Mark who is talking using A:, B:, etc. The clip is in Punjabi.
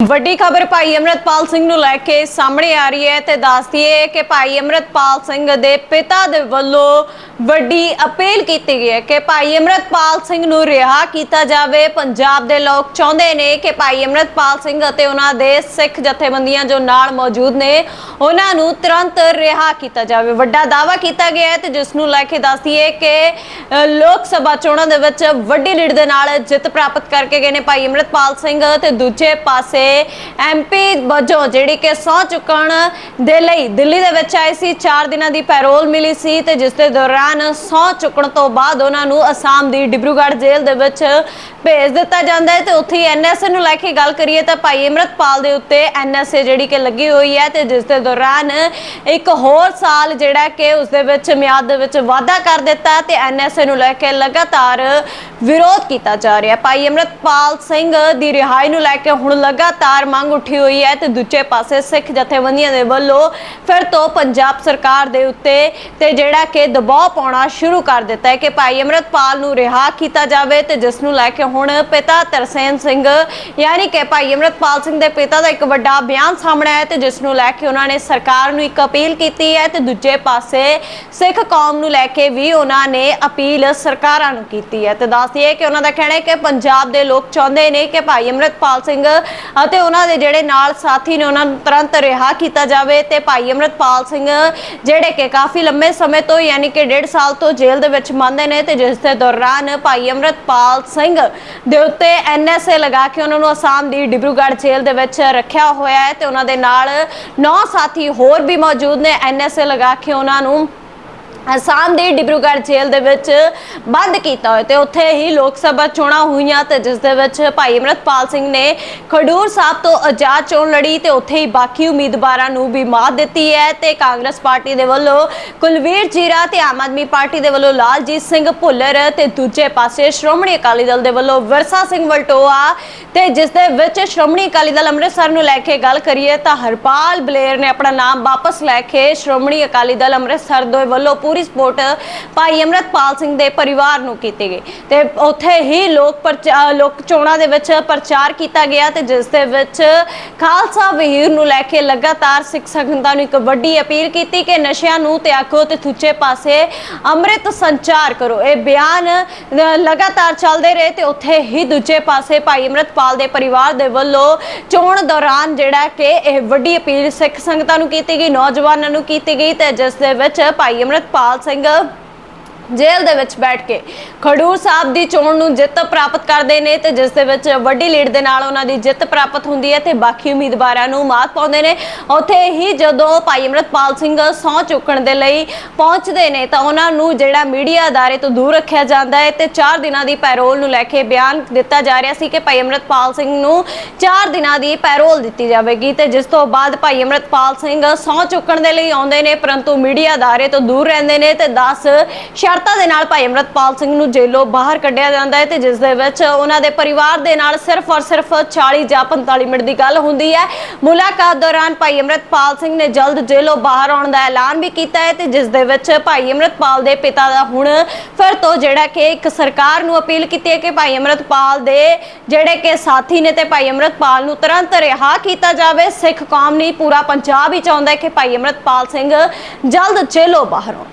A: ਵੱਡੀ ਖਬਰ ਭਾਈ ਅਮਰਤਪਾਲ ਸਿੰਘ ਨੂੰ ਲੈ ਕੇ ਸਾਹਮਣੇ ਆ ਰਹੀ ਹੈ ਤੇ ਦੱਸਦੀ ਹੈ ਕਿ ਭਾਈ ਅਮਰਤਪਾਲ ਸਿੰਘ ਦੇ ਪਿਤਾ ਦੇ ਵੱਲੋਂ ਵੱਡੀ ਅਪੀਲ ਕੀਤੀ ਗਈ ਹੈ ਕਿ ਭਾਈ ਅਮਰਤਪਾਲ ਸਿੰਘ ਨੂੰ ਰਿਹਾ ਕੀਤਾ ਜਾਵੇ। ਪੰਜਾਬ ਦੇ ਲੋਕ ਚਾਹੁੰਦੇ ਨੇ ਕਿ ਭਾਈ ਅਮਰਤਪਾਲ ਸਿੰਘ ਅਤੇ ਉਹਨਾਂ ਦੇ ਸਿੱਖ ਜਥੇਬੰਦੀਆਂ ਜੋ ਨਾਲ ਮੌਜੂਦ ਨੇ, ਉਹਨਾਂ ਨੂੰ ਤੁਰੰਤ ਰਿਹਾ ਕੀਤਾ ਜਾਵੇ। ਵੱਡਾ ਦਾਅਵਾ ਕੀਤਾ ਗਿਆ ਹੈ ਤੇ ਜਿਸ ਨੂੰ ਲੈ ਕੇ ਦੱਸਦੀ ਹੈ ਕਿ ਲੋਕ ਸਭਾ ਚੋਣਾਂ ਦੇ ਵਿੱਚ ਵੱਡੀ ਲੀਡ ਦੇ ਨਾਲ ਜਿੱਤ ਪ੍ਰਾਪਤ ਕਰਕੇ ਗਏ ਨੇ ਭਾਈ ਅਮਰਤਪਾਲ ਸਿੰਘ ਤੇ ਦੂਜੇ ਪਾਸੇ ਐਮਪੀ ਵਜੋਂ ਜਿਹੜੀ ਕਿ ਸਹੁੰ ਚੁੱਕਣ ਦੇ ਲਈ ਦਿੱਲੀ ਦੇ ਵਿੱਚ ਆਏ ਸੀ। 4 ਦਿਨਾਂ ਦੀ ਪੈਰੋਲ ਮਿਲੀ ਸੀ ਤੇ ਜਿਸ ਦੇ ਦੌਰਾਨ ਸਹੁੰ ਚੁੱਕਣ ਤੋਂ ਬਾਅਦ ਉਹਨਾਂ ਨੂੰ ਅਸਾਮ ਦੀ ਡਿਬਰੂਗੜ੍ਹ ਜੇਲ੍ਹ ਦੇ ਵਿੱਚ ਭੇਜ ਦਿੱਤਾ ਜਾਂਦਾ ਹੈ ਤੇ ਉੱਥੇ ਐਨਐਸਏ ਨੂੰ ਲੈ ਕੇ ਗੱਲ ਕਰੀਏ ਤਾਂ ਭਾਈ ਅਮਰਤਪਾਲ ਦੇ ਉੱਤੇ ਐਨਐਸਏ ਜਿਹੜੀ ਕਿ ਲੱਗੀ ਹੋਈ ਹੈ ਤੇ ਜਿਸ ਦੇ ਦੌਰਾਨ ਇੱਕ ਹੋਰ ਸਾਲ ਜਿਹੜਾ ਕਿ ਉਸ ਦੇ ਵਿੱਚ ਮਿਆਦ ਦੇ ਵਿੱਚ ਵਾਅਦਾ ਕਰ ਦਿੱਤਾ ਤੇ ਐਨਐਸਏ ਨੂੰ ਲੈ ਕੇ ਲਗਾਤਾਰ ਵਿਰੋਧ ਕੀਤਾ ਜਾ ਰਿਹਾ ਭਾਈ ਅਮਰਤਪਾਲ ਸਿੰਘ ਦੀ ਰਿਹਾਈ ਨੂੰ ਲੈ ਕੇ ਹੁਣ ਲਗਾਤਾਰ ਮੰਗ ਉੱਠੀ ਹੋਈ ਹੈ ਤੇ ਦੂਜੇ ਪਾਸੇ ਸਿੱਖ ਜਥੇਬੰਦੀਆਂ ਦੇ ਵੱਲੋਂ ਫਿਰ ਤੋਂ ਪੰਜਾਬ ਸਰਕਾਰ ਦੇ ਉੱਤੇ ਤੇ ਜਿਹੜਾ ਕਿ ਦਬਾਅ ਪਾਉਣਾ ਸ਼ੁਰੂ ਕਰ ਦਿੱਤਾ ਹੈ ਕਿ ਭਾਈ ਅਮਰਤਪਾਲ ਨੂੰ ਰਿਹਾ ਕੀਤਾ ਜਾਵੇ ਤੇ ਜਿਸ ਨੂੰ ਲੈ ਕੇ ਹੁਣ ਪਿਤਾ ਤਰਸੇਮ ਸਿੰਘ, ਯਾਨੀ ਕਿ ਭਾਈ ਅਮਰਤਪਾਲ ਸਿੰਘ ਦੇ ਪਿਤਾ ਦਾ ਇੱਕ ਵੱਡਾ ਬਿਆਨ ਸਾਹਮਣੇ ਆਇਆ ਤੇ ਜਿਸ ਨੂੰ ਲੈ ਕੇ ਉਹਨਾਂ ਨੇ ਸਰਕਾਰ ਨੂੰ ਇੱਕ ਅਪੀਲ ਕੀਤੀ ਹੈ ਤੇ ਦੂਜੇ ਪਾਸੇ ਸਿੱਖ ਕੌਮ ਨੂੰ ਲੈ ਕੇ ਵੀ ਉਹਨਾਂ ਨੇ ਅਪੀਲ ਸਰਕਾਰਾਂ ਨੂੰ ਕੀਤੀ ਹੈ। ਤੇ ਦੱਸਦੀ ਹੈ ਕਿ ਉਹਨਾਂ ਦਾ ਕਹਿਣਾ ਹੈ ਕਿ ਪੰਜਾਬ ਦੇ ਲੋਕ ਚਾਹੁੰਦੇ ਨੇ ਕਿ ਭਾਈ ਅਮਰਤਪਾਲ ਸਿੰਘ ਅਤੇ ਉਹਨਾਂ ਦੇ ਜਿਹੜੇ ਨਾਲ ਸਾਥੀ ਨੇ ਉਹਨਾਂ ਨੂੰ ਤੁਰੰਤ ਰਿਹਾ ਕੀਤਾ ਜਾਵੇ ਤੇ ਭਾਈ ਅਮਰਤਪਾਲ ਸਿੰਘ, ਜਿਹੜੇ ਕਿ ਕਾਫੀ ਲੰਮੇ ਸਮੇਂ ਤੋਂ ਯਾਨੀ ਕਿ 1.5 ਸਾਲ ਤੋਂ ਜੇਲ੍ਹ ਦੇ ਵਿੱਚ ਮੰਨਦੇ ਨੇ ਤੇ ਜਿਸ ਦੇ ਦੌਰਾਨ ਭਾਈ ਅਮਰਤਪਾਲ ਸਿੰਘ ਦੇ ਉੱਤੇ ਐਨਐਸਏ ਲਗਾ ਕੇ ਉਹਨਾਂ ਨੂੰ ਅਸਾਮ ਦੀ ਡਿਬਰੂਗੜ੍ਹ ਜੇਲ੍ਹ ਦੇ ਵਿੱਚ ਰੱਖਿਆ ਹੋਇਆ ਹੈ ਤੇ ਉਹਨਾਂ ਦੇ ਨਾਲ ਨੌ ਸਾਥੀ ਹੋਰ ਵੀ ਮੌਜੂਦ ਨੇ ਐਨਐਸਏ ਲਗਾ ਕੇ ਉਹਨਾਂ ਨੂੰ ਅਸਾਮ ਦੀ ਡਿਬਰੂਗੜ੍ਹ ਜੇਲ੍ਹ ਦੇ ਵਿੱਚ ਬੰਦ ਕੀਤਾ ਹੋਇਆ ਤੇ ਉੱਥੇ ਹੀ ਲੋਕ ਸਭਾ ਚੋਣਾਂ ਹੋਈਆਂ ਤੇ ਜਿਸ ਦੇ ਵਿੱਚ ਭਾਈ ਅਮਰਤਪਾਲ ਸਿੰਘ ਨੇ ਖਡੂਰ ਸਾਹਿਬ ਤੋਂ ਆਜ਼ਾਦ ਚੋਣ ਲੜੀ ਤੇ ਉੱਥੇ ਹੀ ਬਾਕੀ ਉਮੀਦਵਾਰਾਂ ਨੂੰ ਵੀ ਮਾਤ ਦਿੱਤੀ ਹੈ ਤੇ ਕਾਂਗਰਸ ਪਾਰਟੀ ਦੇ ਵੱਲੋਂ ਕੁਲਵੀਰ ਜੀਰਾ ਤੇ ਆਮ ਆਦਮੀ ਪਾਰਟੀ ਦੇ ਵੱਲੋਂ ਲਾਲਜੀਤ ਸਿੰਘ ਭੁੱਲਰ ਤੇ ਦੂਜੇ ਪਾਸੇ ਸ਼੍ਰੋਮਣੀ ਅਕਾਲੀ ਦਲ ਦੇ ਵੱਲੋਂ ਵਿਰਸਾ ਸਿੰਘ ਵਲਟੋਆ ਤੇ ਜਿਸ ਦੇ ਵਿੱਚ ਸ਼੍ਰੋਮਣੀ ਅਕਾਲੀ ਦਲ ਅੰਮ੍ਰਿਤਸਰ ਨੂੰ ਲੈ ਕੇ ਗੱਲ ਕਰੀਏ ਤਾਂ ਹਰਪਾਲ ਬਲੇਰ ਨੇ ਆਪਣਾ ਨਾਮ ਵਾਪਸ ਲੈ ਕੇ ਸ਼੍ਰੋਮਣੀ ਅਕਾਲੀ ਦਲ ਅੰਮ੍ਰਿਤਸਰ ਦੇ ਵੱਲੋਂ ਪੂਰੀ ਸਪੋਰਟ ਭਾਈ ਅਮਰਤਪਾਲ ਸਿੰਘ ਦੇ ਪਰਿਵਾਰ ਨੂੰ ਕੀਤੀ ਗਈ ਤੇ ਉੱਥੇ ਹੀ ਲੋਕ ਲੋਕ ਚੋਣਾਂ ਦੇ ਵਿੱਚ ਪ੍ਰਚਾਰ ਕੀਤਾ ਗਿਆ ਤੇ ਜਿਸ ਦੇ ਵਿੱਚ ਖਾਲਸਾ ਵਹੀਰ ਨੂੰ ਲੈ ਕੇ ਲਗਾਤਾਰ ਸਿੱਖ ਸੰਗਤਾਂ ਨੂੰ ਇੱਕ ਵੱਡੀ ਅਪੀਲ ਕੀਤੀ ਕਿ ਨਸ਼ਿਆਂ ਨੂੰ ਤਿਆਗੋ ਤੇ ਦੂਜੇ ਪਾਸੇ ਅੰਮ੍ਰਿਤ ਸੰਚਾਰ ਕਰੋ। ਇਹ ਬਿਆਨ ਲਗਾਤਾਰ ਚੱਲਦੇ ਰਹੇ ਤੇ ਉੱਥੇ ਹੀ ਦੂਜੇ ਪਾਸੇ ਭਾਈ ਅਮਰਤਪਾਲ ਦੇ ਪਰਿਵਾਰ ਦੇ ਵੱਲੋਂ ਚੋਣ ਦੌਰਾਨ ਜਿਹੜਾ ਕਿ ਇਹ ਵੱਡੀ ਅਪੀਲ ਸਿੱਖ ਸੰਗਤਾਂ ਨੂੰ ਕੀਤੀ ਗਈ, ਨੌਜਵਾਨਾਂ ਨੂੰ ਕੀਤੀ ਗਈ ਤੇ ਜਿਸ ਦੇ ਵਿੱਚ ਭਾਈ ਅਮਰਤਪਾਲ ਸਿੰਘ ਜੇਲ੍ਹ ਦੇ ਵਿੱਚ ਬੈਠ ਕੇ ਖਡੂਰ ਸਾਹਿਬ ਦੀ ਚੋਣ ਨੂੰ ਜਿੱਤ ਪ੍ਰਾਪਤ ਕਰਦੇ ਨੇ ਤੇ ਜਿਸ ਦੇ ਵਿੱਚ ਵੱਡੀ ਲੀਡ ਦੇ ਨਾਲ ਉਹਨਾਂ ਦੀ ਜਿੱਤ ਪ੍ਰਾਪਤ ਹੁੰਦੀ ਹੈ ਤੇ ਬਾਕੀ ਉਮੀਦਵਾਰਾਂ ਨੂੰ ਮਾਤ ਪਾਉਂਦੇ ਨੇ। ਉੱਥੇ ਹੀ ਜਦੋਂ ਭਾਈ ਅਮਰਤਪਾਲ ਸਿੰਘ ਸਹੁੰ ਚੁੱਕਣ ਦੇ ਲਈ ਪਹੁੰਚਦੇ ਨੇ ਤਾਂ ਉਹਨਾਂ ਨੂੰ ਜਿਹੜਾ ਮੀਡੀਆ ਅਦਾਰੇ ਤੋਂ ਦੂਰ ਰੱਖਿਆ ਜਾਂਦਾ ਹੈ ਤੇ 4 ਦਿਨਾਂ ਦੀ ਪੈਰੋਲ ਨੂੰ ਲੈ ਕੇ ਬਿਆਨ ਦਿੱਤਾ ਜਾ ਰਿਹਾ ਸੀ ਕਿ ਭਾਈ ਅਮਰਤਪਾਲ ਸਿੰਘ ਨੂੰ 4 ਦਿਨਾਂ ਦੀ ਪੈਰੋਲ ਦਿੱਤੀ ਜਾਵੇਗੀ ਤੇ ਜਿਸ ਤੋਂ ਬਾਅਦ ਭਾਈ ਅਮਰਤਪਾਲ ਸਿੰਘ ਸਹੁੰ ਚੁੱਕਣ ਦੇ ਲਈ ਆਉਂਦੇ ਨੇ, ਪਰੰਤੂ ਮੀਡੀਆ ਅਦਾਰੇ ਤੋਂ ਦੂਰ ਰਹਿੰਦੇ ਨੇ ਤੇ 10 ਸ਼ਰਤਾਂ ਦੇ ਨਾਲ ਭਾਈ ਅਮਰਤਪਾਲ ਸਿੰਘ ਨੂੰ ਜੇਲੋਂ ਬਾਹਰ ਕੱਢਿਆ ਜਾਂਦਾ ਹੈ ਤੇ ਜਿਸ ਦੇ ਵਿੱਚ ਉਹਨਾਂ ਦੇ ਪਰਿਵਾਰ ਦੇ ਨਾਲ ਸਿਰਫ ਔਰ ਸਿਰਫ 40 ਜਾਂ 45 ਮਿੰਟ ਦੀ ਗੱਲ ਹੁੰਦੀ ਹੈ। ਮੁਲਾਕਾਤ ਦੌਰਾਨ ਭਾਈ ਅਮਰਤਪਾਲ ਸਿੰਘ ਨੇ ਜਲਦ ਜੇਲੋਂ ਬਾਹਰ ਆਉਣ ਦਾ ਐਲਾਨ ਵੀ ਕੀਤਾ ਹੈ ਤੇ ਜਿਸ ਦੇ ਵਿੱਚ ਭਾਈ ਅਮਰਤਪਾਲ ਦੇ ਪਿਤਾ ਦਾ ਹੁਣ ਫਿਰ ਤੋਂ ਜਿਹੜਾ ਕਿ ਇੱਕ ਸਰਕਾਰ ਨੂੰ ਅਪੀਲ ਕੀਤੀ ਹੈ ਕਿ ਭਾਈ ਅਮਰਤਪਾਲ ਦੇ ਜਿਹੜੇ ਕਿ ਸਾਥੀ ਨੇ ਤੇ ਭਾਈ ਅਮਰਤਪਾਲ ਨੂੰ ਤੁਰੰਤ ਰਿਹਾ ਕੀਤਾ ਜਾਵੇ। ਸਿੱਖ ਕੌਮ ਨਹੀਂ ਪੂਰਾ ਪੰਜਾਬ ਹੀ ਚਾਹੁੰਦਾ ਹੈ ਕਿ ਭਾਈ ਅਮਰਤਪਾਲ ਸਿੰਘ ਜਲਦ ਜੇਲ੍ਹੋਂ ਬਾਹਰ ਆਉਣ।